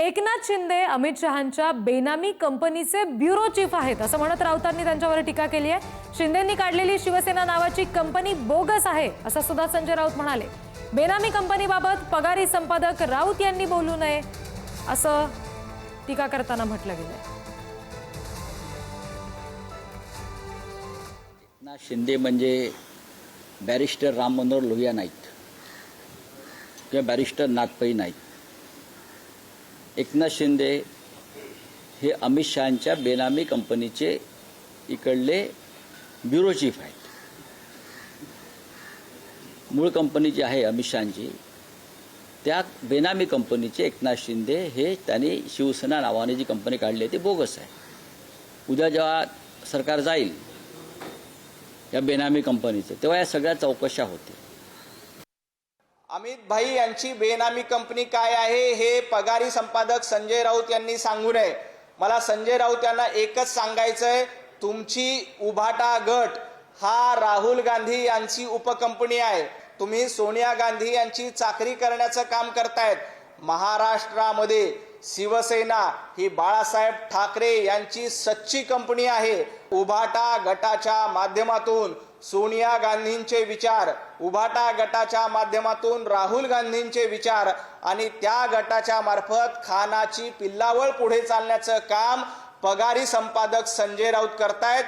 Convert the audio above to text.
एकनाथ शिंदे अमित शहांच्या बेनामी कंपनीचे bureau chief आहेत असं म्हणत राऊतांनी त्यांच्यावर टीका केली आहे. शिंदेंनी काढलेली शिवसेना नावाची कंपनी बोगस आहे असं सुद्धा संजय राऊत म्हणाले. बेनामी कंपनीबाबत पगारी संपादक राऊत यांनी बोलू नये असं टीका करताना म्हटलं गेलं एकनाथ शिंदे म्हणजे बॅरिस्टर राम मनोहर लोहिया नाहीत. किंवा बॅरिस्टर नाथपई नाहीत. एकनाथ शिंदे हे अमित शहांच्या बेनामी कंपनीचे इकडले ब्युरो चीफ आहेत. मूळ कंपनी जी आहे अमित शहांची त्या बेनामी कंपनीचे एकनाथ शिंदे हे त्यांनी शिवसेना नावाने जी कंपनी काढली आहे ती बोगस आहे. उद्या जेव्हा सरकार जाईल या बेनामी कंपनीचं तेव्हा या सगळ्या चौकशा होतील. अमित भाई यांची बेनामी कंपनी काय आहे हे पगारी संपादक संजय राऊत यांनी सांगू नये. मला संजय राऊत यांना एकच सांगायचंय तुमची उभाटा गट हा राहुल गांधी यांची उपकंपनी आहे. तुम्ही सोनिया गांधी यांची चाकरी करण्याचं काम करतायत. महाराष्ट्रामध्ये शिवसेना ही बाळासाहेब ठाकरे यांची सच्ची कंपनी आहे. उभाटा गटाच्या माध्यमातून सोनिया गांधींचे विचार उभाटा गटाच्या माध्यमातून राहुल गांधींचे विचार आणि त्या गटाच्या मार्फत खानाची पिल्लावळ पुढे चालण्याचं काम पगारी संपादक संजय राऊत करतायत.